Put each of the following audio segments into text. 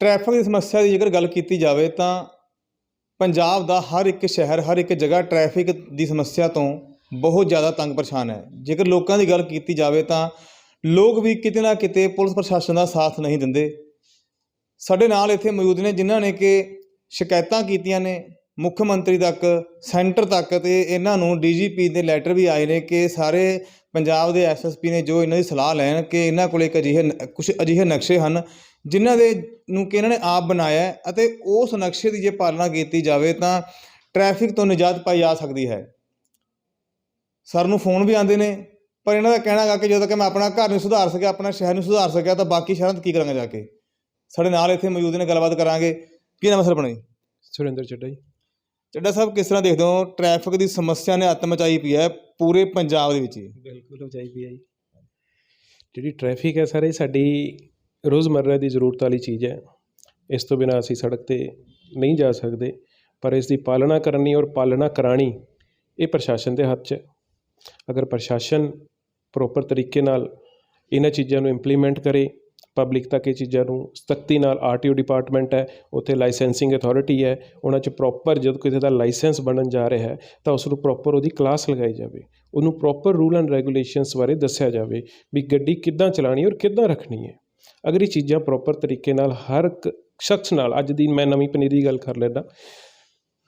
Traffic ਦੀ ਸਮੱਸਿਆ ਦੀ ਜੇਕਰ ਗੱਲ ਕੀਤੀ ਜਾਵੇ ਤਾਂ ਪੰਜਾਬ ਦਾ ਹਰ ਇੱਕ ਸ਼ਹਿਰ, ਹਰ ਇੱਕ ਜਗ੍ਹਾ ਟ੍ਰੈਫਿਕ ਦੀ ਸਮੱਸਿਆ ਤੋਂ ਬਹੁਤ ਜ਼ਿਆਦਾ ਤੰਗ ਪਰੇਸ਼ਾਨ ਹੈ। ਜੇਕਰ ਲੋਕਾਂ ਦੀ ਗੱਲ ਕੀਤੀ ਜਾਵੇ ਤਾਂ ਲੋਕ ਵੀ ਕਿਤੇ ਨਾ ਕਿਤੇ ਪੁਲਿਸ ਪ੍ਰਸ਼ਾਸਨ ਦਾ ਸਾਥ ਨਹੀਂ ਦਿੰਦੇ। ਸਾਡੇ ਨਾਲ ਇੱਥੇ ਮੌਜੂਦ ਨੇ ਜਿਨ੍ਹਾਂ ਨੇ ਕਿ ਸ਼ਿਕਾਇਤਾਂ ਕੀਤੀਆਂ ਨੇ ਮੁੱਖ ਮੰਤਰੀ ਤੱਕ, ਸੈਂਟਰ ਤੱਕ ਤੇ ਇਹਨਾਂ ਨੂੰ ਡੀਜੀਪੀ ਦੇ ਲੈਟਰ ਵੀ ਆਏ ਨੇ ਕਿ ਸਾਰੇ ਪੰਜਾਬ ਦੇ ਐਸਐਸਪੀ ਨੇ ਜੋ ਇਹਨਾਂ ਦੀ ਸਲਾਹ ਲੈਣ ਕਿ ਇਹਨਾਂ ਕੋਲ ਇੱਕ ਅਜਿਹੇ ਕੁਝ ਅਜਿਹੇ ਨਕਸ਼ੇ ਹਨ ਜਿਨ੍ਹਾਂ ਦੇ ਨੂੰ ਕਿ ਇਹਨਾਂ ਨੇ ਆਪ ਬਣਾਇਆ ਅਤੇ ਉਸ ਨਕਸ਼ੇ ਦੀ ਜੇ ਪਾਲਣਾ ਕੀਤੀ ਜਾਵੇ ਤਾਂ ਟ੍ਰੈਫਿਕ ਤੋਂ ਨਿਜਾਤ ਪਾਈ ਜਾ ਸਕਦੀ ਹੈ। ਸਰ ਨੂੰ ਫੋਨ ਵੀ ਆਉਂਦੇ ਨੇ ਪਰ ਇਹਨਾਂ ਦਾ ਕਹਿਣਾ ਹੈਗਾ ਕਿ ਜਦੋਂ ਤੱਕ ਮੈਂ ਆਪਣਾ ਘਰ ਨਹੀਂ ਸੁਧਾਰ ਸਕਿਆ ਆਪਣਾ ਸ਼ਹਿਰ ਨਹੀਂ ਸੁਧਾਰ ਸਕਿਆ ਤਾਂ ਬਾਕੀ ਸ਼ਹਿਰਾਂ 'ਚ ਕੀ ਕਰਾਂਗਾ ਜਾ ਕੇ? ਸਾਡੇ ਨਾਲ ਇੱਥੇ ਮੌਜੂਦ ਨੇ ਗੱਲਬਾਤ ਕਰਾਂਗੇ। ਕੀ ਨਾਮ ਸਰ ਆਪਣਾ ਜੀ? ਸੁਰਿੰਦਰ ਚੱਡਾ ਜੀ। ਚੱਡਾ ਸਾਹਿਬ ਕਿਸ ਤਰ੍ਹਾਂ ਦੇਖਦੇ ਹੋ? ਟ੍ਰੈਫਿਕ ਦੀ ਸਮੱਸਿਆ ਨੇ ਅੱਤ ਮਚਾਈ ਪਈ ਹੈ ਪੂਰੇ ਪੰਜਾਬ ਦੇ ਵਿੱਚ ਬਿਲਕੁਲ ਹੋ ਚਾਹੀਦੀ ਹੈ ਜੀ। ਜਿਹੜੀ ਟ੍ਰੈਫਿਕ ਹੈ ਸਾਰੇ ਸਾਡੀ ਰੋਜ਼ਮਰਰਾ ਦੀ ਜ਼ਰੂਰਤ ਵਾਲੀ ਚੀਜ਼ ਹੈ। ਇਸ ਤੋਂ ਬਿਨਾਂ ਅਸੀਂ ਸੜਕ ਤੇ ਨਹੀਂ ਜਾ ਸਕਦੇ, ਪਰ ਇਸ ਦੀ ਪਾਲਣਾ ਕਰਨੀ ਔਰ ਪਾਲਣਾ ਕਰਾਣੀ ਇਹ ਪ੍ਰਸ਼ਾਸਨ ਦੇ ਹੱਥ 'ਚ ਹੈ। ਅਗਰ ਪ੍ਰਸ਼ਾਸਨ ਪ੍ਰੋਪਰ ਤਰੀਕੇ ਨਾਲ ਇਹਨਾਂ ਚੀਜ਼ਾਂ ਨੂੰ ਇੰਪਲੀਮੈਂਟ ਕਰੇ ਪਬਲਿਕ ਤੱਕ ਇਹ ਚੀਜ਼ਾਂ ਨੂੰ ਸਖਤੀ ਨਾਲ ਆਰਟੀਓ ਡਿਪਾਰਟਮੈਂਟ ਹੈ, ਉੱਥੇ ਲਾਇਸੈਂਸਿੰਗ ਅਥਾਰਟੀ ਹੈ, ਉਹਨਾਂ 'ਚ ਪ੍ਰੋਪਰ ਜਦ ਕਿਸੇ ਦਾ ਲਾਇਸੈਂਸ ਬਣਨ ਜਾ ਰਿਹਾ ਹੈ, ਤਾਂ ਉਸ ਨੂੰ ਪ੍ਰੋਪਰ ਉਹਦੀ ਕਲਾਸ ਲਗਾਈ ਜਾਵੇ। ਉਹਨੂੰ ਪ੍ਰੋਪਰ ਰੂਲ ਐਂਡ ਰੈਗੂਲੇਸ਼ਨਸ ਬਾਰੇ ਦੱਸਿਆ ਜਾਵੇ ਵੀ ਗੱਡੀ ਕਿੱਦਾਂ ਚਲਾਣੀ ਔਰ ਕਿੱਦਾਂ ਰੱਖਣੀ ਹੈ। ਅਗਰ ਇਹ ਚੀਜ਼ਾਂ ਪ੍ਰੋਪਰ ਤਰੀਕੇ ਨਾਲ ਹਰ ਇੱਕ ਸ਼ਖਸ ਨਾਲ, ਅੱਜ ਦੀ ਮੈਂ ਨਵੀਂ ਪਨੀਰੀ ਦੀ ਗੱਲ ਕਰ ਲੈਂਦਾ,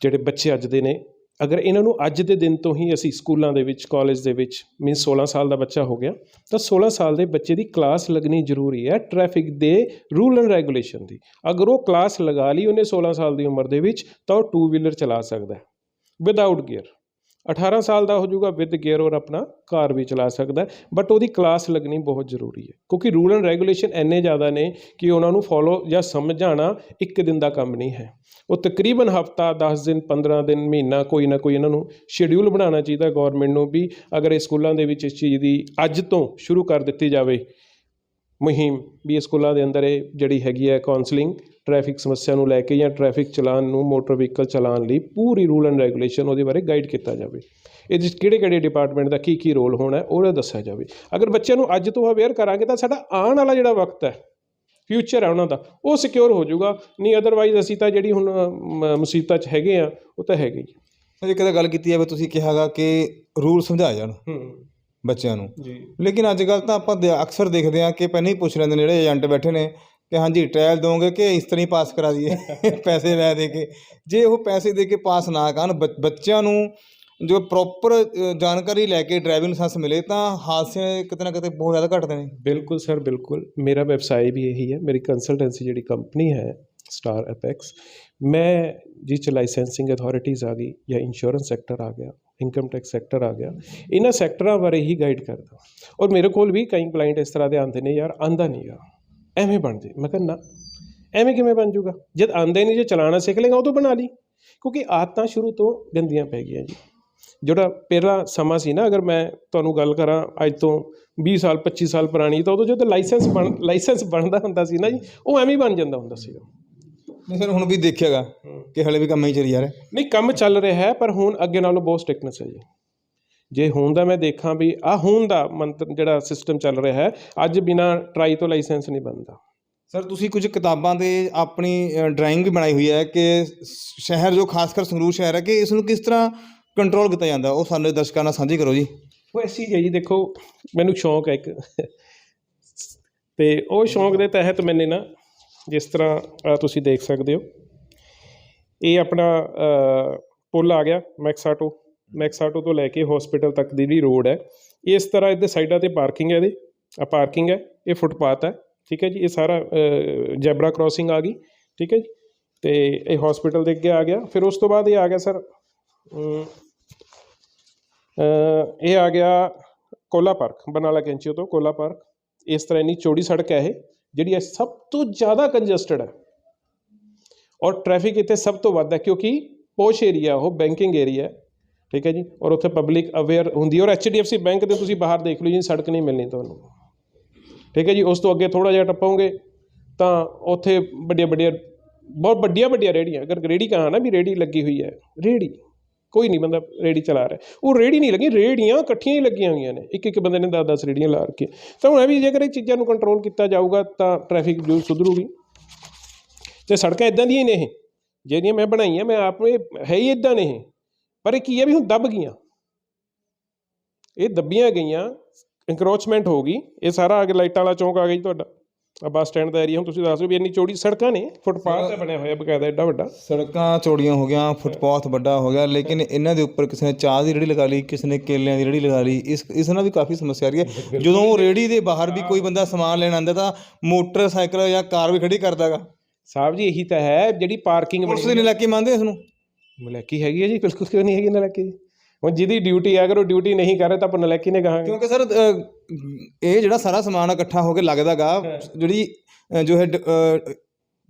ਜਿਹੜੇ ਬੱਚੇ ਅੱਜ ਦੇ ਨੇ, ਅਗਰ ਇਹਨਾਂ ਨੂੰ ਅੱਜ ਦੇ ਦਿਨ ਤੋਂ ਹੀ ਅਸੀਂ ਸਕੂਲਾਂ ਦੇ ਵਿੱਚ ਕਾਲਜ ਦੇ ਵਿੱਚ ਮੀਨ 16 ਸਾਲ ਦਾ ਬੱਚਾ ਹੋ ਗਿਆ, ਤਾਂ 16 ਸਾਲ ਦੇ ਬੱਚੇ ਦੀ ਕਲਾਸ ਲੱਗਣੀ ਜ਼ਰੂਰੀ ਹੈ ਟ੍ਰੈਫਿਕ ਦੇ ਰੂਲ ਐਂਡ ਰੈਗੂਲੇਸ਼ਨ ਦੀ। ਅਗਰ ਉਹ ਕਲਾਸ ਲਗਾ ਲਈ ਉਹਨੇ 16 ਸਾਲ ਦੀ ਉਮਰ ਦੇ ਵਿੱਚ, ਤਾਂ ਉਹ ਟੂ ਵੀਲਰ ਚਲਾ ਸਕਦਾ ਹੈ ਵਿਦਆਊਟ ਗੇਅਰ 18 ਸਾਲ ਦਾ ਹੋ ਜਾਊਗਾ ਵਿਦ ਗੇਅਰ ਔਰ ਆਪਣਾ ਕਾਰ ਵੀ ਚਲਾ ਸਕਦਾ ਬਟ ਉਹਦੀ ਕਲਾਸ ਲੱਗਣੀ ਬਹੁਤ ਜ਼ਰੂਰੀ ਹੈ। ਕਿਉਂਕਿ ਰੂਲ ਐਂਡ ਰੈਗੂਲੇਸ਼ਨ ਇੰਨੇ ਜ਼ਿਆਦਾ ਨੇ ਕਿ ਉਹਨਾਂ ਨੂੰ ਫੋਲੋ ਜਾਂ ਸਮਝਾਉਣਾ ਇੱਕ ਦਿਨ ਦਾ ਕੰਮ ਨਹੀਂ ਹੈ। ਉਹ ਤਕਰੀਬਨ ਹਫਤਾ 10 ਦਿਨ 15 ਦਿਨ, ਮਹੀਨਾ ਕੋਈ ਨਾ ਕੋਈ ਇਹਨਾਂ ਨੂੰ ਸ਼ਡਿਊਲ ਬਣਾਉਣਾ ਚਾਹੀਦਾ ਗਵਰਨਮੈਂਟ ਨੂੰ ਵੀ ਅਗਰ ਇਹ ਸਕੂਲਾਂ ਦੇ ਵਿੱਚ ਇਸ ਚੀਜ਼ ਦੀ ਅੱਜ ਤੋਂ ਸ਼ੁਰੂ ਕਰ ਦਿੱਤੀ ਜਾਵੇ, ਮੁਹਿੰਮ ਵੀ ਇਹ ਸਕੂਲਾਂ ਦੇ ਅੰਦਰ ਇਹ ਜਿਹੜੀ ਹੈਗੀ ਹੈ ਕਾਉਂਸਲਿੰਗ ਟ੍ਰੈਫਿਕ ਸਮੱਸਿਆ ਨੂੰ ਲੈ ਕੇ ਜਾਂ ਟ੍ਰੈਫਿਕ ਚਲਾਨ ਨੂੰ ਮੋਟਰ ਵਹੀਕਲ ਚਲਾਨ ਲਈ ਪੂਰੀ ਰੂਲ ਐਂਡ ਰੈਗੂਲੇਸ਼ਨ ਉਹਦੇ ਬਾਰੇ ਗਾਈਡ ਕੀਤਾ ਜਾਵੇ। ਇਹਦੇ ਵਿੱਚ ਕਿਹੜੇ ਕਿਹੜੇ ਡਿਪਾਰਟਮੈਂਟ ਦਾ ਕੀ ਕੀ ਰੋਲ ਹੋਣਾ ਉਹ ਦੱਸਿਆ ਜਾਵੇ। ਅਗਰ ਬੱਚਿਆਂ ਨੂੰ ਅੱਜ ਤੋਂ ਅਵੇਅਰ ਕਰਾਂਗੇ ਤਾਂ ਸਾਡਾ ਆਉਣ ਵਾਲਾ ਜਿਹੜਾ ਵਕਤ ਹੈ ਫਿਊਚਰ ਹੈ ਉਹਨਾਂ ਦਾ ਉਹ ਸਿਕਿਉਰ ਹੋ ਜਾਊਗਾ। ਨਹੀਂ ਅਦਰਵਾਈਜ਼ ਅਸੀਂ ਤਾਂ ਜਿਹੜੀ ਹੁਣ ਮੁਸੀਬਤਾਂ 'ਚ ਹੈਗੇ ਆ ਉਹ ਤਾਂ ਹੈਗੇ ਹੀ ਜੇ ਕਦੇ ਗੱਲ ਕੀਤੀ ਜਾਵੇ ਤੁਸੀਂ ਕਿਹਾਗਾ ਕਿ ਰੂਲ ਸਮਝਾਏ ਜਾਣ ਬੱਚਿਆਂ ਨੂੰ। ਜੀ। ਲੇਕਿਨ ਅੱਜ ਕੱਲ ਤਾਂ ਆਪਾਂ ਅਕਸਰ ਦੇਖਦੇ ਹਾਂ ਕਿ ਪਹਿਲਾਂ ਹੀ ਪੁੱਛ ਲੈਂਦੇ ਨੇ ਜਿਹੜੇ ਏਜੰਟ ਬੈਠੇ ਨੇ ਕਿ ਹਾਂਜੀ ਟ੍ਰਾਇਲ ਦੋਗੇ ਕਿ ਇਸ ਤਰ੍ਹਾਂ ਹੀ ਪਾਸ ਕਰਾ ਦਈਏ? ਪੈਸੇ ਲੈ ਦੇ ਕੇ। ਜੇ ਉਹ ਪੈਸੇ ਦੇ ਕੇ ਪਾਸ ਨਾ ਕਰਨ ਬੱਚ- ਬੱਚਿਆਂ ਨੂੰ ਜੋ ਪ੍ਰੋਪਰ ਜਾਣਕਾਰੀ ਲੈ ਕੇ ਡਰਾਈਵਿੰਗ ਲਾਇਸੈਂਸ ਮਿਲੇ ਤਾਂ ਹਾਦਸੇ ਕਿਤੇ ਨਾ ਕਿਤੇ ਬਹੁਤ ਜ਼ਿਆਦਾ ਘਟਦੇ ਨੇ। ਬਿਲਕੁਲ ਸਰ ਬਿਲਕੁਲ। ਮੇਰਾ ਵਿਵਸਾय ਵੀ ਇਹੀ ਹੈ। ਮੇਰੀ ਕੰਸਲਟੈਂਸੀ ਜਿਹੜੀ ਕੰਪਨੀ ਹੈ ਸਟਾਰ ਐਪੈਕਸ ਮੈਂ ਜਿਸ 'ਚ ਲਾਇਸੈਂਸਿੰਗ ਅਥਾਰਟੀਜ਼ ਆ ਗਈ ਜਾਂ ਇੰਸ਼ੋਰੈਂਸ ਸੈਕਟਰ ਆ ਗਿਆ ਇਨਕਮ ਟੈਕਸ ਸੈਕਟਰ ਆ ਗਿਆ ਇਹਨਾਂ ਸੈਕਟਰਾਂ ਬਾਰੇ ਹੀ ਗਾਈਡ ਕਰਦਾ। ਔਰ ਮੇਰੇ ਕੋਲ ਵੀ ਕਈ ਕਲਾਇੰਟ ਇਸ ਤਰ੍ਹਾਂ ਦੇ ਆਉਂਦੇ ਨੇ ਯਾਰ ਆਂਦਾ ਨਹੀਂ ਯਾਰ ਐਵੇਂ ਬਣ ਜੇ। ਮੈਂ ਕਹਿੰਦਾ ਨਾ ਐਵੇਂ ਕਿਵੇਂ ਬਣ ਜਾਊਗਾ ਜਦ ਆਂਦਾ ਨਹੀਂ ਜੇ ਚਲਾਉਣਾ ਸਿੱਖ ਲੇਗਾ ਉਹ ਤੋਂ ਬਣਾ ਲਈ। ਕਿਉਂਕਿ ਆਦਤਾਂ ਸ਼ੁਰੂ ਤੋਂ ਗੰਦੀਆਂ ਪੈ ਗਈਆਂ ਜੀ। ਜਿਹੜਾ ਪਹਿਲਾ ਸਮਾਂ ਸੀ ਨਾ ਅਗਰ ਮੈਂ ਤੁਹਾਨੂੰ ਗੱਲ ਕਰਾਂ ਅੱਜ ਤੋਂ 20 ਸਾਲ 25 ਸਾਲ ਪੁਰਾਣੀ ਤਾਂ ਉਦੋਂ ਜਦੋਂ ਲਾਇਸੈਂਸ ਬਣ ਲਾਇਸੈਂਸ ਬਣਦਾ ਹੁੰਦਾ ਸੀ ਨਾ ਜੀ ਉਹ ਐਵੇਂ ਹੀ ਬਣ ਜਾਂਦਾ ਹੁੰਦਾ ਸੀਗਾ। ਨਹੀਂ ਸਰ ਹੁਣ ਵੀ ਦੇਖਿਆਗਾ ਕਿ ਹਲੇ ਵੀ ਕੰਮ ਹੀ ਚੱਲੀ ਜਾ ਰਿਹਾ। ਨਹੀਂ ਕੰਮ ਚੱਲ ਰਿਹਾ ਹੈ ਪਰ ਹੁਣ ਅੱਗੇ ਨਾਲੋਂ ਬਹੁਤ ਸਟ੍ਰਿਕਨੈਸ ਹੈ ਜੀ। ਜੇ ਹੁਣ ਦਾ ਮੈਂ ਦੇਖਾਂ ਵੀ ਆ ਹੁਣ ਦਾ ਮੰਤਰ ਜਿਹੜਾ ਸਿਸਟਮ ਚੱਲ ਰਿਹਾ ਹੈ ਅੱਜ ਬਿਨਾ ਟਰਾਈ ਤੋਂ ਲਾਇਸੈਂਸ ਨਹੀਂ ਬਣਦਾ। ਸਰ ਤੁਸੀਂ ਕੁਝ ਕਿਤਾਬਾਂ ਦੇ ਆਪਣੀ ਡਰਾਇੰਗ ਵੀ ਬਣਾਈ ਹੋਈ ਹੈ ਕਿ ਸ਼ਹਿਰ ਜੋ ਖਾਸ ਕਰ ਸੰਗਰੂਰ ਸ਼ਹਿਰ ਹੈ ਕਿ ਇਸ ਨੂੰ ਕਿਸ ਤਰ੍ਹਾਂ ਕੰਟਰੋਲ ਕੀਤਾ ਜਾਂਦਾ? ਉਹ ਸਾਡੇ ਦਰਸ਼ਕਾਂ ਨਾਲ ਸਾਂਝੀ ਕਰੋ ਜੀ। ਉਹ ਐਸੀ ਹੈ ਜੀ ਦੇਖੋ ਮੈਨੂੰ ਸ਼ੌਂਕ ਹੈ ਇੱਕ। ਤੇ ਉਹ ਸ਼ੌਂਕ ਦੇ ਤਹਿਤ ਮੈਨੇ ਨਾ ਜਿਸ ਤਰ੍ਹਾਂ ਤੁਸੀਂ ਦੇਖ ਸਕਦੇ ਹੋ। ਇਹ ਆਪਣਾ ਪੁੱਲ ਆ ਗਿਆ ਮੈਕਸਾਟੋ ਮੈਕਸਾਟੋ ਤੋਂ ਲੈ ਕੇ ਹਸਪੀਟਲ ਤੱਕ ਦੀ ਜਿਹੜੀ ਰੋਡ ਹੈ। ਇਸ ਤਰ੍ਹਾਂ ਇਹਦੇ ਸਾਈਡਾਂ ਤੇ ਪਾਰਕਿੰਗ ਹੈ ਇਹਦੇ। ਆ ਪਾਰਕਿੰਗ ਹੈ, ਇਹ ਫੁੱਟਪਾਥ ਹੈ, ਠੀਕ ਹੈ ਜੀ। ਇਹ ਸਾਰਾ ਜੈਬਰਾ ਕ੍ਰਾਸਿੰਗ ਆ ਗਈ, ਠੀਕ ਹੈ ਜੀ। ਤੇ ਇਹ ਹਸਪੀਟਲ ਦੇ ਅੱਗੇ ਆ ਗਿਆ। ਫਿਰ ਉਸ ਤੋਂ ਬਾਅਦ ਇਹ ਆ ਗਿਆ ਸਰ ਇਹ ਆ ਗਿਆ ਕੋਲਾ ਪਾਰਕ ਬਨਾਲਾ ਕੈਂਚੀਓ ਤੋਂ ਕੋਲਾ ਪਾਰਕ ਇਸ ਤਰ੍ਹਾਂ ਇੰਨੀ ਚੌੜੀ ਸੜਕ ਹੈ ਇਹ, ਜਿਹੜੀ ਹੈ ਸਭ ਤੋਂ ਜ਼ਿਆਦਾ ਕੰਜਸਟਡ ਹੈ। ਔਰ ਟ੍ਰੈਫਿਕ ਇੱਥੇ ਸਭ ਤੋਂ ਵੱਧ ਹੈ, ਕਿਉਂਕਿ ਪੋਸ਼ ਏਰੀਆ, ਉਹ ਬੈਂਕਿੰਗ ਏਰੀਆ ਠੀਕ ਹੈ ਜੀ? ਔਰ ਉੱਥੇ ਪਬਲਿਕ ਅਵੇਅਰ ਹੁੰਦੀ ਹੈ। ਔਰ ਐਚਡੀਐਫਸੀ ਬੈਂਕ ਦੇ ਤੁਸੀਂ ਬਾਹਰ ਦੇਖ ਲਓ ਜੀ, ਸੜਕ ਨਹੀਂ ਮਿਲਣੀ ਤੁਹਾਨੂੰ। ਠੀਕ ਹੈ ਜੀ? ਉਸ ਤੋਂ ਅੱਗੇ ਥੋੜਾ ਜਿਹਾ ਟੱਪੋਗੇ, ਤਾਂ ਉੱਥੇ ਵੱਡੀਆਂ ਵੱਡੀਆਂ, ਬਹੁਤ ਵੱਡੀਆਂ ਵੱਡੀਆਂ ਰੇੜੀਆਂ ਅਗਰ ਰੇੜੀ ਕਹਾਂ ਨਾ ਵੀ ਰੇੜੀ ਲੱਗੀ ਹੋਈ ਹੈ। ਰੇੜੀ ਕੋਈ ਨਹੀਂ ਬੰਦਾ ਰੇੜੀ ਚਲਾ ਰਿਹਾ। ਉਹ ਰੇੜੀ ਨਹੀਂ ਲੱਗੀ ਰੇੜੀਆਂ ਇਕੱਠੀਆਂ ਹੀ ਲੱਗੀਆਂ ਹੋਈਆਂ ਨੇ। ਇੱਕ ਇੱਕ ਬੰਦੇ ਨੇ 10-10 ਰੇੜੀਆਂ ਲਾ ਰੱਖੀਆਂ। ਤਾਂ ਹੁਣ ਇਹ ਵੀ ਜੇਕਰ ਇਹ ਚੀਜ਼ਾਂ ਨੂੰ ਕੰਟਰੋਲ ਕੀਤਾ ਜਾਊਗਾ, ਤਾਂ ਟ੍ਰੈਫਿਕ ਜ਼ਰੂਰ ਸੁਧਰੂਗੀ। ਤੇ ਸੜਕਾਂ ਇਦਾਂ ਦੀਆਂ ਹੀ ਨੇ ਇਹ। ਜਿਹੜੀਆਂ ਮੈਂ ਬਣਾਈਆਂ, ਮੈਂ ਆਪ ਇਹ ਹੈ ਹੀ ਇਦਾਂ ਨੇ ਇਹ। ਪਰ ਇਹ ਕੀ ਹੈ ਵੀ ਹੁਣ ਦੱਬ ਗਈਆਂ। ਇਹ ਦੱਬੀਆਂ ਗਈਆਂ ਇਨਕਰੋਚਮੈਂਟ ਹੋ ਗਈ। ਇਹ ਸਾਰਾ ਅੱਗੇ ਲਾਈਟਾਂ ਵਾਲਾ ਚੌਂਕ ਆ ਗਿਆ ਜੀ ਤੁਹਾਡਾ। ਆ ਬੱਸ ਸਟੈਂਡ ਦਾ ਏਰੀਆ ਹੁਣ ਤੁਸੀਂ ਦੱਸ ਦਿਓ ਵੀ ਇੰਨੀ ਚੌੜੀ ਸੜਕਾਂ ਨੇ ਫੁੱਟਪਾਥ ਤੇ ਬਣਿਆ ਹੋਇਆ ਬਕਾਇਦਾ ਐਡਾ ਵੱਡਾ। ਸੜਕਾਂ ਚੌੜੀਆਂ ਹੋ ਗਿਆ ਫੁੱਟਪਾਥ ਵੱਡਾ ਹੋ ਗਿਆ ਲੇਕਿਨ ਇਹਨਾਂ ਦੇ ਉੱਪਰ ਕਿਸੇ ਨੇ ਚਾਹ ਦੀ ਰੇੜੀ ਲਗਾ ਲਈ ਕਿਸੇ ਨੇ ਕੇਲਿਆਂ ਦੀ ਰੇੜੀ ਲਗਾ ਲਈ ਇਸ ਇਸ ਨਾਲ ਵੀ ਕਾਫੀ ਸਮੱਸਿਆ ਆ ਰਹੀ ਹੈ। ਜਦੋਂ ਉਹ ਰੇੜੀ ਦੇ ਬਾਹਰ ਵੀ ਕੋਈ ਬੰਦਾ ਸਮਾਨ ਲੈਣ ਆਉਂਦਾ ਤਾਂ ਮੋਟਰਸਾਈਕਲ ਜਾਂ ਕਾਰ ਵੀ ਖੜੀ ਕਰਦਾਗਾ ਸਾਹਿਬ ਜੀ ਇਹੀ ਤਾਂ ਹੈ ਜਿਹੜੀ ਪਾਰਕਿੰਗ ਪੁਲਿਸ ਦੇ ਇਲਾਕੇ ਮੰਨਦੇ ਇਸ ਨੂੰ? ਨਲੈਕੀ ਹੈਗੀ ਹੈ ਜੀ? ਬਿਲਕੁਲ ਕਿਉਂ ਨਹੀਂ ਹੈਗੀ ਨਲੈਕੀ ਜੀ। ਹੁਣ ਜਿਹਦੀ ਡਿਊਟੀ ਹੈ ਅਗਰ ਉਹ ਡਿਊਟੀ ਨਹੀਂ ਕਰ ਰਿਹਾ ਤਾਂ ਆਪਾਂ ਨਲੈਕੀ ਨੇ ਕਹਾਂਗੇ ਕਿਉਂਕਿ ਸਰ ਅ, ਇਹ ਜਿਹੜਾ ਸਾਰਾ ਸਮਾਨ ਇਕੱਠਾ ਹੋ ਕੇ ਲੱਗਦਾਗਾ ਜਿਹੜੀ ਅ, ਜੋ ਹੈ ਡ- ਅ,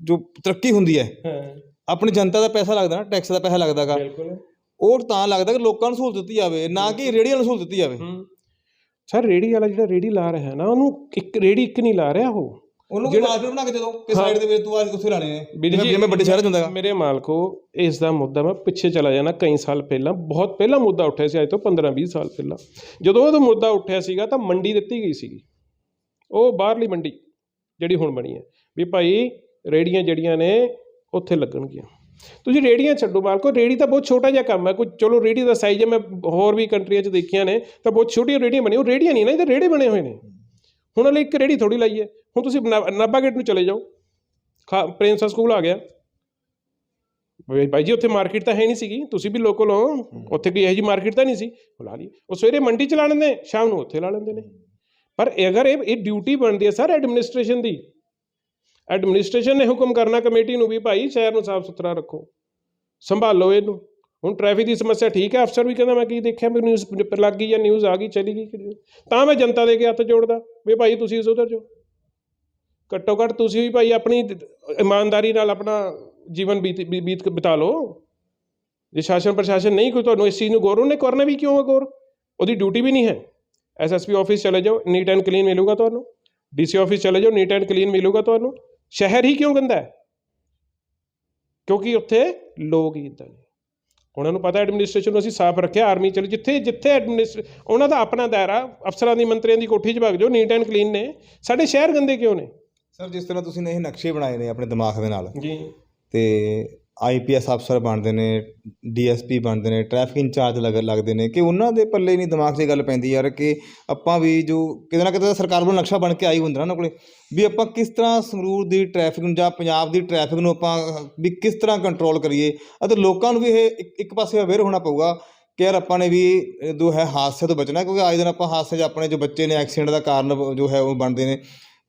ਜੋ ਤਰੱਕੀ ਹੁੰਦੀ ਹੈ ਹਾਂ। ਆਪਣੀ ਜਨਤਾ ਦਾ ਪੈਸਾ ਲੱਗਦਾ ਨਾ ਟੈਕਸ ਦਾ ਪੈਸਾ ਲੱਗਦਾਗਾ ਬਿਲਕੁਲ। ਉਹ ਤਾਂ ਲੱਗਦਾ ਕਿ ਲੋਕਾਂ ਨੂੰ ਸਹੂਲਤ ਦਿੱਤੀ ਜਾਵੇ ਨਾ ਕਿ ਰੇੜੀਆਂ ਨੂੰ ਸਹੂਲਤ ਦਿੱਤੀ ਜਾਵੇ। ਸਰ ਰੇੜੀ ਵਾਲਾ ਜਿਹੜਾ ਰੇੜੀ ਲਾ ਰਿਹਾ ਹੈ ਨਾ ਉਹਨੂੰ ਇੱਕ ਰੇੜੀ ਇੱਕ ਨਹੀਂ ਲਾ ਰਿਹਾ ਉਹ? ਉਹਨੂੰ ਕੋਈ ਮਾਰਕੀਟ ਬਣਾ ਕੇ ਦੇ ਦਿਓ ਕਿ ਸਾਈਡ ਦੇ ਵਿੱਚ ਤੂੰ ਆ ਉੱਥੇ ਲਾਣੇ ਨੇ ਵੀਰ ਜਿਵੇਂ ਜੀ, ਜਿਵੇਂ ਵੱਡੇ ਸ਼ਹਿਰਾਂ 'ਚ ਹੁੰਦਾ ਹੈਗਾ ਮੇਰੇ ਮਾਲਕੋ ਇਸ ਦਾ ਮੁੱਦਾ ਮੈਂ ਪਿੱਛੇ ਚਲਾ ਜਾਣਾ ਕਈ ਸਾਲ ਪਹਿਲਾਂ ਬਹੁਤ ਪਹਿਲਾਂ ਮੁੱਦਾ ਉੱਠਿਆ ਸੀ ਅੱਜ ਤੋਂ 15-20 ਸਾਲ ਪਹਿਲਾਂ। ਜਦੋਂ ਉਹ ਮੁੱਦਾ ਉੱਠਿਆ ਸੀਗਾ ਤਾਂ ਮੰਡੀ ਦਿੱਤੀ ਗਈ ਸੀਗੀ। ਉਹ ਬਾਹਰਲੀ ਮੰਡੀ ਜਿਹੜੀ ਹੁਣ ਬਣੀ ਹੈ। ਵੀ ਭਾਈ ਰੇੜੀਆਂ ਜਿਹੜੀਆਂ ਨੇ ਉੱਥੇ ਲੱਗਣਗੀਆਂ। ਤੁਸੀਂ ਰੇੜੀਆਂ ਛੱਡੋ ਮਾਲਕੋ ਰੇੜੀ ਤਾਂ ਬਹੁਤ ਛੋਟਾ ਜਿਹਾ ਕੰਮ ਹੈ। ਕੋਈ ਚਲੋ ਰੇੜੀ ਦਾ ਸਾਈਜ਼ ਹੈ ਮੈਂ ਹੋਰ ਵੀ ਕੰਟਰੀਆਂ 'ਚ ਦੇਖੀਆਂ ਨੇ ਤਾਂ ਬਹੁਤ ਛੋਟੀਆਂ ਰੇੜੀਆਂ ਬਣੀਆਂ। ਉਹ ਰੇੜੀਆਂ ਨਹੀਂ ਨਾ ਇਹ ਤਾਂ ਰੇੜੇ ਬਣੇ ਹੋਏ ਨੇ। ਹੁਣ ਹਲੇ ਇੱਕ ਰੇੜੀ ਥੋੜੀ ਲਾਈ ਹੈ। ਹੁਣ ਤੁਸੀਂ ਨਾ- ਨਾਭਾ ਗੇਟ ਨੂੰ ਚਲੇ ਜਾਓ। ਪ੍ਰਿੰਸ ਸਕੂਲ ਆ ਗਿਆ। ਬਾਈ ਜੀ ਉੱਥੇ ਮਾਰਕੀਟ ਤਾਂ ਹੈ ਨਹੀਂ ਸੀਗੀ। ਤੁਸੀਂ ਵੀ ਲੋਕਲ ਹੋ। ਉੱਥੇ ਕੋਈ ਇਹੋ ਜੀ ਮਾਰਕੀਟ ਤਾਂ ਨਹੀਂ ਸੀ? ਲਾ ਲਈ ਉਹ ਸਵੇਰੇ ਮੰਡੀ ਚ ਲਾ ਲੈਂਦੇ ਸ਼ਾਮ ਨੂੰ ਉੱਥੇ ਲਾ ਲੈਂਦੇ ਨੇ। ਪਰ ਅਗਰ ਇਹ ਇਹ ਡਿਊਟੀ ਬਣਦੀ ਹੈ ਸਰ ਐਡਮਿਨਿਸਟ੍ਰੇਸ਼ਨ ਦੀ। ਐਡਮਿਨਿਸਟ੍ਰੇਸ਼ਨ ਨੇ ਹੁਕਮ ਕਰਨਾ ਕਮੇਟੀ ਨੂੰ ਵੀ ਭਾਈ ਸ਼ਹਿਰ ਨੂੰ ਸਾਫ਼ ਸੁਥਰਾ ਰੱਖੋ। ਸੰਭਾਲੋ ਇਹਨੂੰ। ਹੁਣ ਟ੍ਰੈਫਿਕ ਦੀ ਸਮੱਸਿਆ ਠੀਕ ਹੈ ਅਫਸਰ ਵੀ ਕਹਿੰਦਾ ਮੈਂ ਕੀ ਦੇਖਿਆ, ਮੈਨੂੰ ਨਿਊਜ਼ ਪਰ ਲੱਗ ਗਈ ਜਾਂ ਨਿਊਜ਼ ਆ ਗਈ, ਚਲੀ ਗਈ ਤਾਂ ਮੈਂ ਜਨਤਾ ਦੇ ਕੇ ਹੱਥ ਜੋੜਦਾ, ਵੀ ਭਾਈ ਤੁਸੀਂ ਸੁਧਰ ਜਾਓ। ਘੱਟੋ ਘੱਟ ਤੁਸੀਂ ਵੀ ਭਾਈ ਆਪਣੀ ਇਮਾਨਦਾਰੀ ਨਾਲ ਆਪਣਾ ਜੀਵਨ ਬੀਤ, ਬੀ- ਬੀਤ ਬਿਤਾ ਲਓ। ਜੇ ਸ਼ਾਸਨ ਪ੍ਰਸ਼ਾਸਨ ਨਹੀਂ ਕੋਈ ਤੁਹਾਨੂੰ ਇਸ ਚੀਜ਼ ਨੂੰ ਗੌਰ, ਉਹਨੇ ਕਰਨਾ ਵੀ ਕਿਉਂ ਹੈ ਗੌਰ? ਉਹਦੀ ਡਿਊਟੀ ਵੀ ਨਹੀਂ ਹੈ। ਐਸਐਸਪੀ ਆਫਿਸ ਚਲੇ ਜਾਓ ਨੀਟ ਐਂਡ ਕਲੀਨ ਮਿਲੂਗਾ ਤੁਹਾਨੂੰ। ਡੀਸੀ ਆਫਿਸ ਚਲੇ ਜਾਓ ਨੀਟ ਐਂਡ ਕਲੀਨ ਮਿਲੂਗਾ ਤੁਹਾਨੂੰ। ਸ਼ਹਿਰ ਹੀ ਕਿਉਂ ਗੰਦਾ ਹੈ? ਕਿਉਂਕਿ ਉੱਥੇ ਲੋਕ ਹੀ ਇਦਾਂ ਨੇ। ਉਹਨਾਂ ਨੂੰ ਪਤਾ ਐਡਮਿਨਿਸਟ੍ਰੇਸ਼ਨ ਨੂੰ ਅਸੀਂ ਸਾਫ਼ ਰੱਖਿਆ ਆਰਮੀ ਚਲੋ ਜਿੱਥੇ ਜਿੱਥੇ ਐਡਮਿਨਿਸਟ੍ਰੇ ਉਹਨਾਂ ਦਾ ਆਪਣਾ ਦਾਇਰਾ ਅਫਸਰਾਂ ਦੀ ਮੰਤਰੀਆਂ ਦੀ ਕੋਠੀ 'ਚ ਵਗ ਜਾਓ ਨੀਟ ਐਂਡ ਕਲੀਨ ਨੇ। ਸਾਡੇ ਸ਼ਹਿਰ ਗੰਦੇ ਕਿਉਂ ਨੇ? ਸਰ ਜਿਸ ਤਰ੍ਹਾਂ ਤੁਸੀਂ ਨੇ ਇਹ ਨਕਸ਼ੇ ਬਣਾਏ ਨੇ ਆਪਣੇ ਦਿਮਾਗ ਦੇ ਨਾਲ ਜੀ। ਤੇ ਆਈਪੀਐਸ ਅਫਸਰ ਬਣਦੇ ਨੇ ਡੀਐਸਪੀ ਬਣਦੇ ਨੇ ਟ੍ਰੈਫਿਕ ਇੰਚਾਰਜ ਲੱਗ, ਲੱਗਦੇ ਨੇ, ਕਿ ਉਹਨਾਂ ਦੇ ਪੱਲੇ ਨਹੀਂ ਦਿਮਾਗ 'ਚ ਇਹ ਗੱਲ ਪੈਂਦੀ ਯਾਰ ਕਿ ਆਪਾਂ ਵੀ ਜੋ ਕਿਤੇ ਨਾ ਕਿਤੇ ਸਰਕਾਰ ਵੱਲੋਂ ਨਕਸ਼ਾ ਬਣ ਕੇ ਆਈ ਹੁੰਦਾ ਨਾ ਉਹਨਾਂ ਕੋਲੇ, ਵੀ ਆਪਾਂ ਕਿਸ ਤਰ੍ਹਾਂ ਸੰਗਰੂਰ ਦੀ ਟ੍ਰੈਫਿਕ ਨੂੰ ਜਾਂ ਪੰਜਾਬ ਦੀ ਟ੍ਰੈਫਿਕ ਨੂੰ ਆਪਾਂ, ਵੀ ਕਿਸ ਤਰ੍ਹਾਂ ਕੰਟਰੋਲ ਕਰੀਏ, ਅਤੇ ਲੋਕਾਂ ਨੂੰ ਵੀ ਇਹ ਇੱਕ- ਪਾਸੇ ਅਵੇਅਰ ਹੋਣਾ ਪਊਗਾ ਕਿ ਯਾਰ ਆਪਾਂ ਨੇ ਵੀ ਜੋ ਹੈ ਹਾਦਸੇ ਤੋਂ ਬਚਣਾ, ਕਿਉਂਕਿ ਅੱਜ ਦਿਨ ਆਪਾਂ ਹਾਦਸੇ 'ਚ ਆਪਣੇ ਜੋ ਬੱਚੇ ਨੇ ਐਕਸੀਡੈਂਟ ਦਾ ਕਾਰਨ ਜੋ ਹੈ ਉਹ ਬਣਦੇ ਨੇ,